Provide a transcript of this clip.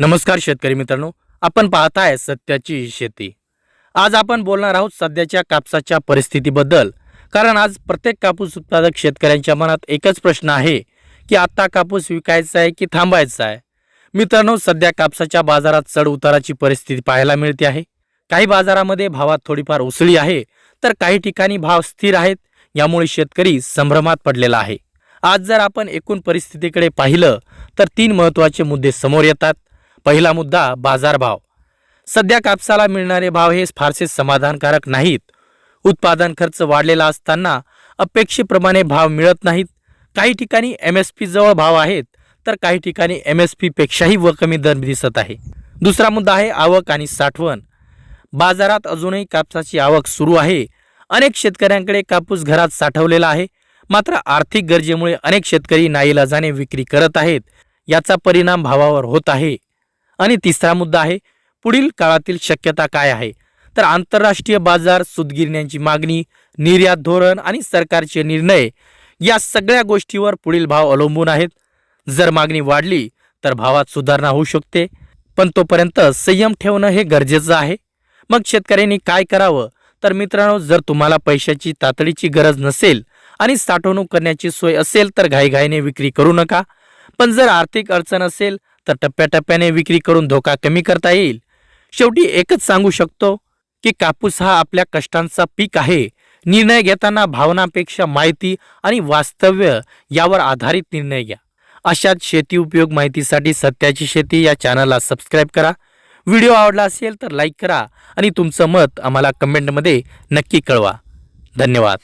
नमस्कार शेतकरी मित्रांनो आपण पाहताय सत्याची शेती. आज आपण बोलणार आहोत सध्याच्या कापसाच्या परिस्थितीबद्दल. कारण आज प्रत्येक कापूस उत्पादक शेतकऱ्यांच्या मनात एकच प्रश्न आहे की आत्ता कापूस विकायचा आहे की थांबायचा आहे? मित्रांनो सध्या कापसाच्या बाजारात चढ उताराची परिस्थिती पाहायला मिळते आहे. काही बाजारामध्ये भावात थोडीफार उसळी आहे तर काही ठिकाणी भाव स्थिर आहेत यामुळे शेतकरी संभ्रमात पडलेला आहे. आज जर आपण एकूण परिस्थितीकडे पाहिलं तर तीन महत्त्वाचे मुद्दे समोर येतात. पहिला मुद्दा बाजारभाव सध्या कापसाला मिळणारे भाव हे फारसे समाधानकारक नाहीत. उत्पादन खर्च वाढलेला असताना अपेक्षेप्रमाणे भाव मिळत नाहीत. काही ठिकाणी एम एस पी जवळ भाव आहेत तर काही ठिकाणी एम एस पी पेक्षाही व कमी दर दिसत आहे. दुसरा मुद्दा आहे आवक आणि साठवण. बाजारात अजूनही कापसाची आवक सुरू आहे. अनेक शेतकऱ्यांकडे कापूस घरात साठवलेला आहे. मात्र आर्थिक गरजेमुळे अनेक शेतकरी नाईलाजाने विक्री करत आहेत. याचा परिणाम भावावर होत आहे. आणि तिसरा मुद्दा आहे पुढील काळातील शक्यता काय आहे? तर आंतरराष्ट्रीय बाजार सुदगिरण्यांची मागणी निर्यात धोरण आणि सरकारचे निर्णय या सगळ्या गोष्टीवर पुढील भाव अवलंबून आहेत. जर मागणी वाढली तर भावात सुधारणा होऊ शकते. पण तोपर्यंत संयम ठेवणं हे गरजेचं आहे. मग शेतकऱ्यांनी काय करावं? तर मित्रांनो जर तुम्हाला पैशाची तातडीची गरज नसेल आणि साठवणूक करण्याची सोय असेल तर घाईघाईने विक्री करू नका. पण जर आर्थिक अडचण असेल तर टप्प्याटप्प्याने विक्री करून धोका कमी करता येईल. शेवटी एकच सांगू शकतो की कापूस हा आपल्या कष्टांचा पीक आहे. निर्णय घेताना भावनापेक्षा माहिती आणि वास्तव्य यावर आधारित निर्णय घ्या. अशाच शेती उपयोग माहितीसाठी सत्याची शेती या चॅनलला सबस्क्राईब करा. व्हिडिओ आवडला असेल तर लाईक करा आणि तुमचं मत आम्हाला कमेंटमध्ये नक्की कळवा. धन्यवाद.